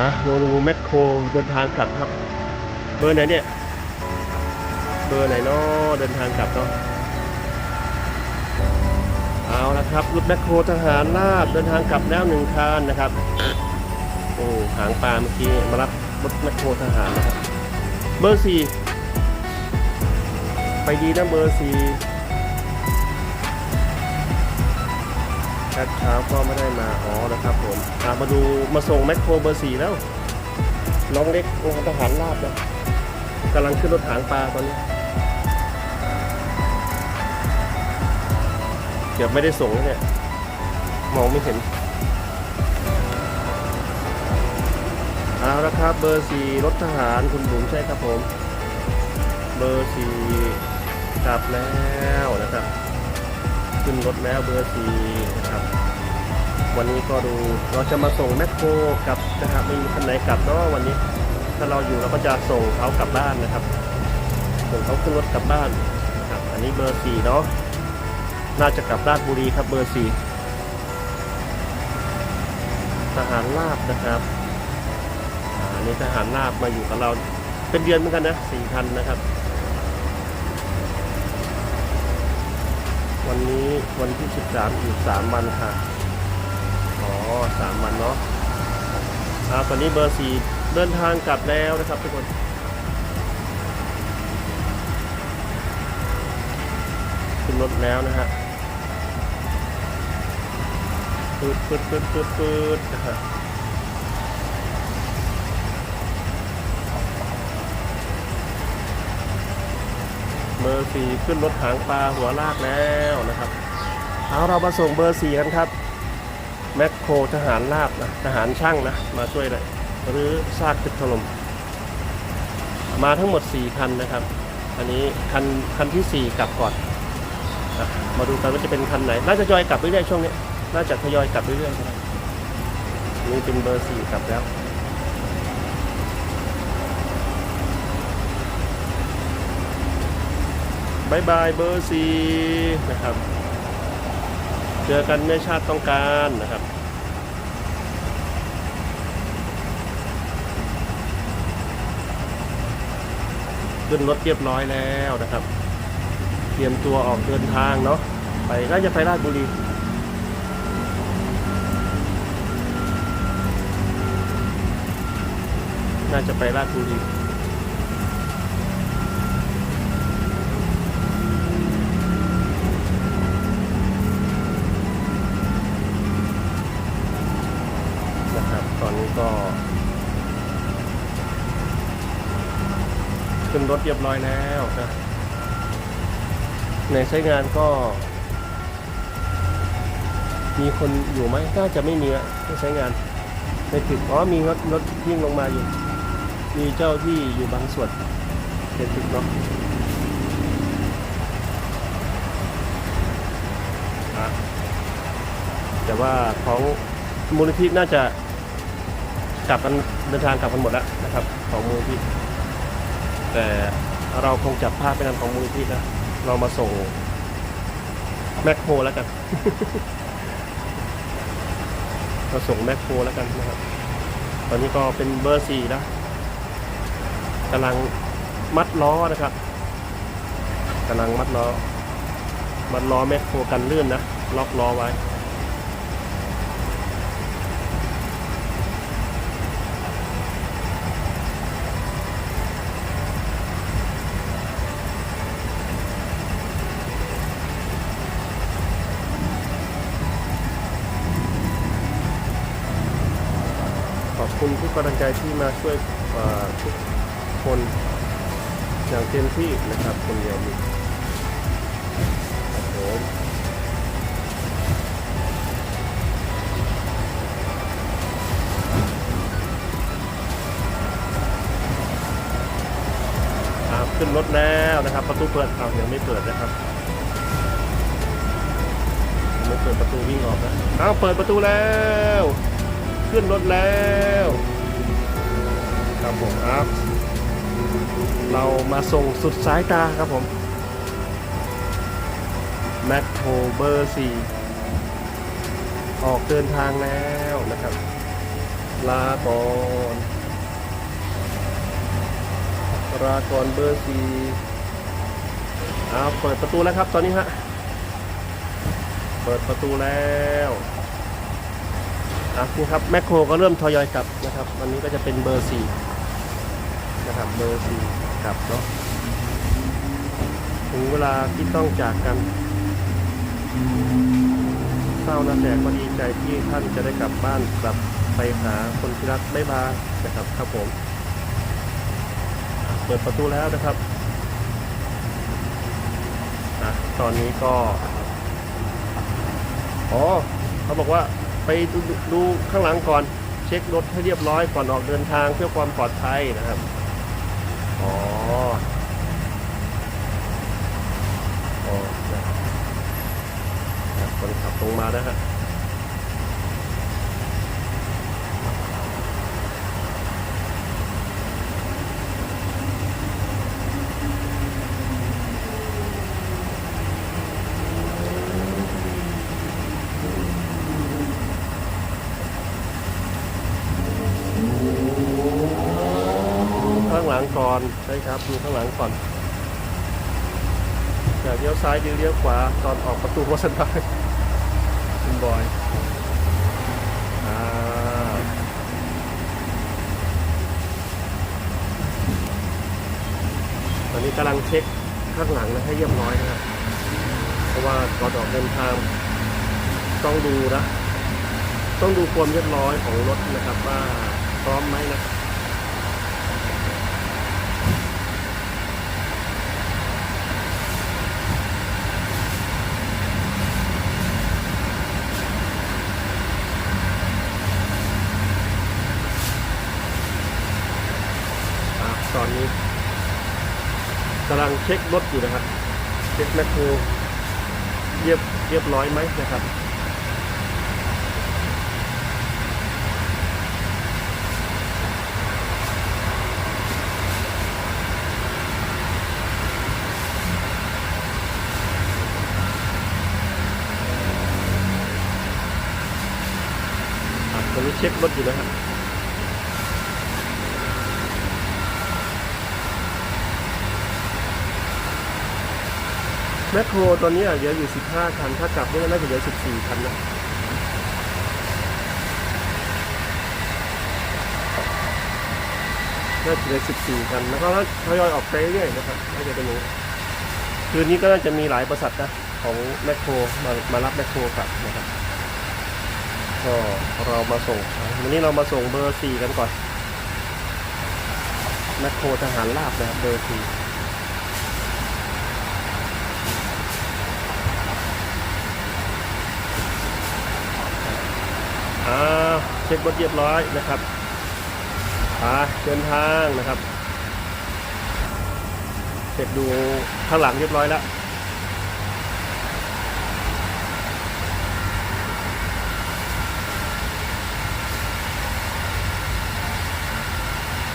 อะโนรูแมคโครเดินทางกลับครับ เบอร์ไหนเนี่ย เบอร์ไหนเนาะเดินทางกลับเนาะเอาละครับรถแมคโครทหารราบเดินทางกลับแล้วหนึ่งคันนะครับโอ้หางปลาเมื่อกี้มารับรถแมคโครทหารนะครับ เบอร์สี่ไปดีนะเบอร์สี่ แคทเช้าก็ไม่ได้มา อ๋อนะครับผมมาดูมาส่งแมคโครเบอร์สี่แล้ว น้องเล็กโอ้ทหารราบนะกำลังขึ้นรถหางปลาตอนนี้ เกือบไม่ได้ส่งเนี่ย มองไม่เห็น เอาละครับเบอร์สี่รถทหารคุณบุ๋มใช่ครับผม เบอร์สี่กลับแล้วนะครับ ขึ้นรถแล้วเบอร์สี่นะครับ วันนี้ก็ดูเราจะมาส่งแมคโครกับนะครับไม่มีคันไหนกลับเนาะวันนี้ ถ้าเราอยู่เราก็จะส่งเขากลับบ้านนะครับ ส่งเขาขึ้นรถกลับบ้านนะครับ อันนี้เบอร์สี่เนาะน่าจะกลับราชบุรีครับเบอร์สี่ทหารราบนะครับอันนี้ทหารราบมาอยู่กับเราเป็นเดือนเหมือนกันนะสี่พันนะครับ วันนี้วันที่สิบสามอีกสามวันค่ะ อ๋อสามวันเนาะอ่าตอนนี้เบอร์สี่เดินทางกลับแล้วนะครับทุกคนขึ้นรถแล้วนะฮะปืดปืดปืดปืดปืดนะฮะ เบอร์สี่ขึ้นรถหางปลาหัวลากแล้วนะครับเอาเรามาส่งเบอร์สี่กันครับแมคโครทหารลาบนะทหารช่างนะมาช่วยเลยหรือซากตึกถล่มมาทั้งหมด 4 คันนะครับ อันนี้คันคันที่ 4 กลับก่อนอะมาดูกันว่าจะเป็นคันไหน น่าจะทยอยกลับเรื่อยๆช่วงนี้ น่าจะทยอยกลับเรื่อยๆนะนี่เป็นเบอร์สี่กลับแล้ว บายบายเบอร์สีนะครับ เจอกันเมื่อชาติต้องการนะครับขึ้นรถเรียบร้อยแล้วนะครับ เตรียมตัวออกเดินทางเนาะไปน่าจะไปราชบุรีน่าจะไปราชบุรีนะครับ ตอนนี้ ก็ ขึ้นรถเรียบร้อยแล้วนะในใช้งานก็ มีคนอยู่ไหมน่าจะไม่มีอะที่ใช้งานในตึกอ๋อมีรถรถวิ่งลงมาอยู่ มีเจ้าที่อยู่บางส่วนในตึกเนาะแต่ว่าของมูลนิธิน่าจะ กลับกันเดินทางกลับกันหมดแล้วนะครับ ของมูลนิธิแต่เราคงจับภาพเป็นอันของมูลนิธินะเรามาส่งแมคโครแล้วกันมาส่งแมคโครแล้วกันนะครับ ตอนนี้ก็เป็นเบอร์สี่นะกำลังมัดล้อนะครับกำลังมัดล้อ มัดล้อแมคโครกันลื่นนะ ล็อกล้อไว้ ขอบคุณทุกกำลังใจที่มาช่วยทุกคนอย่างเต็มที่นะครับ คนเดียวมีครับผมขึ้นรถแล้วนะครับ ประตูเปิดเอายังไม่เปิดนะครับไม่เปิดประตูวิ่งออกนะเอาเปิดประตูแล้ว ขึ้นรถแล้ว ครับผมครับ เรามาส่งสุดสายตาครับผมแมคโครเบอร์สี่ออกเดินทางแล้วนะครับ ลาก่อนลาก่อนเบอร์สี่เอาเปิดประตูแล้วครับตอนนี้ฮะ เปิดประตูแล้วอะนี่ครับแมคโครก็เริ่มทยอยกลับนะครับ วันนี้ก็จะเป็นเบอร์สี่ นะครับ เบอร์สี่กลับเนาะถึงเวลาที่ต้องจากกันเศร้านะแต่ก็ดีใจที่ท่านจะได้กลับบ้านกลับไปหาคนที่รักได้บายนะครับครับผม เปิดประตูแล้วนะครับอะตอนนี้ก็อ๋อเขาบอกว่าไปดดูข้างหลังก่อน เช็ครถให้เรียบร้อยก่อนออกเดินทางเพื่อความปลอดภัยนะครับ อ๋ออ๋อนะครับครับคนขับตรงมานะฮะ ข้างหลังก่ อนใช่ครับดูข้างหลังก่อนอย่าเลี้ยวซ้ายหรือเลี้ยวขวาตอนออกประตูวัสันได้คุณบอยอตอนนี้กำลังเช็คข้างหลังนะให้เรียบร้อยนะครับเพราะว่าก่อนออกเดินทางต้องดูนะต้องดูความเรียบร้อยของรถนะครับว่าพร้อมไหมนะครับ อะตอนนี้ กำลังเช็ครถอยู่นะครับ เช็คแมคโครเรียบเรียบร้อยไหมนะครับอะตอนนี้เช็ครถอยู่นะครับ แมคโครตอนนี้เหลืออยู่ 15คัน ถ้ากลับนี่น่าจะเหลือ 14คันนะน่าจะเหลือ 14คัน แล้วก็ทยอยออกไปเรื่อยๆนะครับน่าจะเป็นอย่างนี้คืนนี้ก็น่าจะมีหลายบริษัทนะของแมคโครมามารับแมคโครกลับนะครับก็เรามาส่งวันนี้เรามาส่งเบอร์4กันก่อนแมคโครทหารราบนะครับเบอร์4 อ่าเช็ครถเรียบร้อยนะครับอ่าเดินทางนะครับเช็คดูข้างหลังเรียบร้อยแล้ว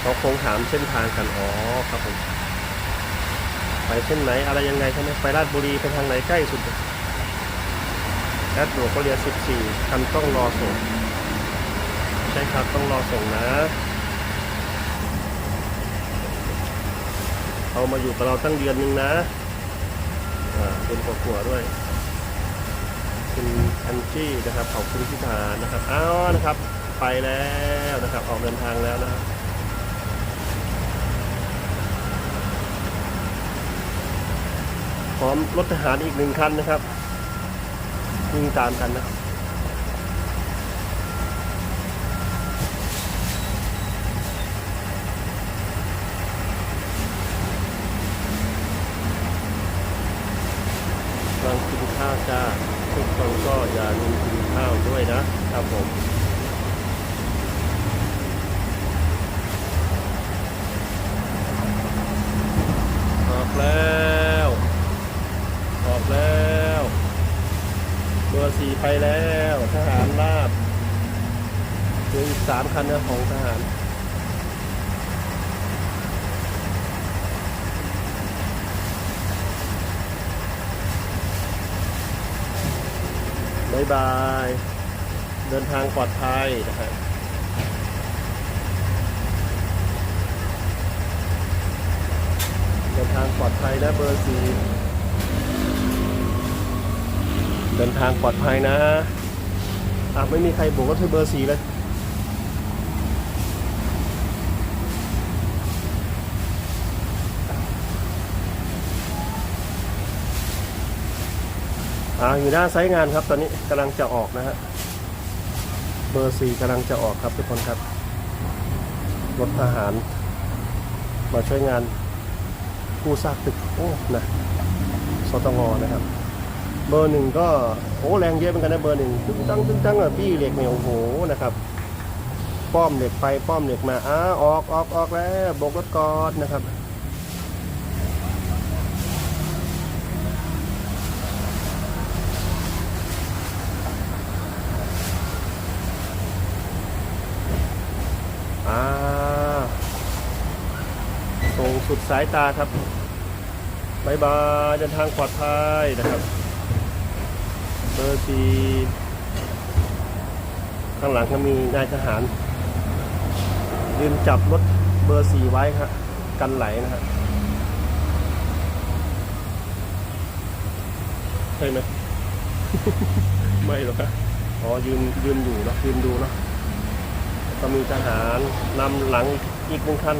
เขาคงถามเส้นทางกันอ๋อครับผมไปเส้นไหนอะไรยังไงใช่ไหมไปราชบุรีไปทางไหนใกล้สุดแอดหลวงก็เรียน14คันต้องรอส่ง ใช่ครับต้องรอส่งนะเขามาอยู่กับเราตั้งเดือนหนึงนะอ่าเป็นกลัวด้วยคุณแอนจี้นะครับขอบคุณพิธานะครับอ้าวนะครับ ไปแล้วนะครับ ออกเดินทางแล้วนะครับพร้อมรถทหารอีกหนึ่งคันนะครับวิ่งตามกันนะกำลังกิน ข้าวจ้าทุกคนก็อย่าลืมกินข้าวด้วยนะครับผมออกแล้วออกแล้วเบอร์สี่ไปแล้วทหารราบเหลืออีกสามคันนะของทหาร บายบาย เดินทางปลอดภัยนะครับเดินทางปลอดภัยนะเบอร์สี่เดินทางปลอดภัยนะอะไม่มีใครบอกว่าเธอเบอร์สี่เลย อ่าอยู่หน้าไซต์งานครับ ตอนนี้กำลังจะออกนะฮะเบอร์สี่กำลังจะออกครับทุกคนครับรถทหารมาช่วยงานกู้ซากตึกโอ้นะสตงนะครับ เบอร์หนึ่งก็โอ้แรงเยอะเหมือนกันนะเบอร์หนึ่งตึ้งตั้งตึ้งตั้งอะพี่เหล็กเนี่ยโอ้โหนะครับ ป้อมเหล็กไปป้อมเหล็กมาอ้าออกออกออกแล้วบกรถกอนนะครับ อ่า สุดสายตาครับบายบายเดินทางปลอดภัยนะครับ เบอร์สี่ข้างหลังก็มีนายทหาร ยืนจับรถเบอร์สี่ไว้ครับกันไหลนะครับใช่ไหมไม่หรอกครับอ๋อยืนยืนอยู่นะยืนดูนะก็มีทหารนำหลังอีกหนึ่งคัน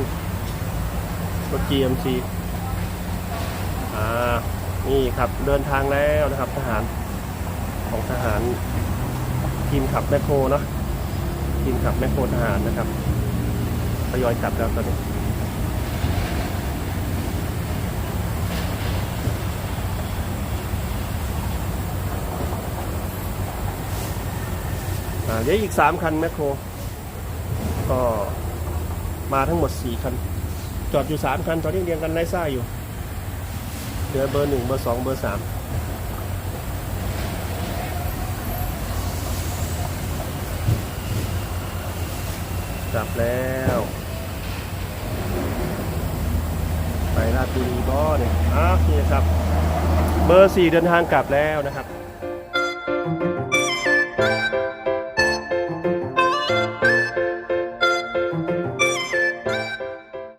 รถ GMC อ่า นี่ครับเดินทางแล้วนะครับทหารของทหารทีมขับแมคโครเนาะทีมขับแมคโครทหารนะครับทยอยกลับแล้วตอนนี้เดี๋ยวอีกสามคันแมคโคร ก็มาทั้งหมด 4 คัน จอดอยู่3คัน ตอนนี้เรียงกันไล่ซ่าอยู่เหลือเบอร์1เบอร์2เบอร์3กลับแล้ว ไปราชบุรีบ่เนี่ยอ้าวนี่ครับ เบอร์4เดินทางกลับแล้วนะครับ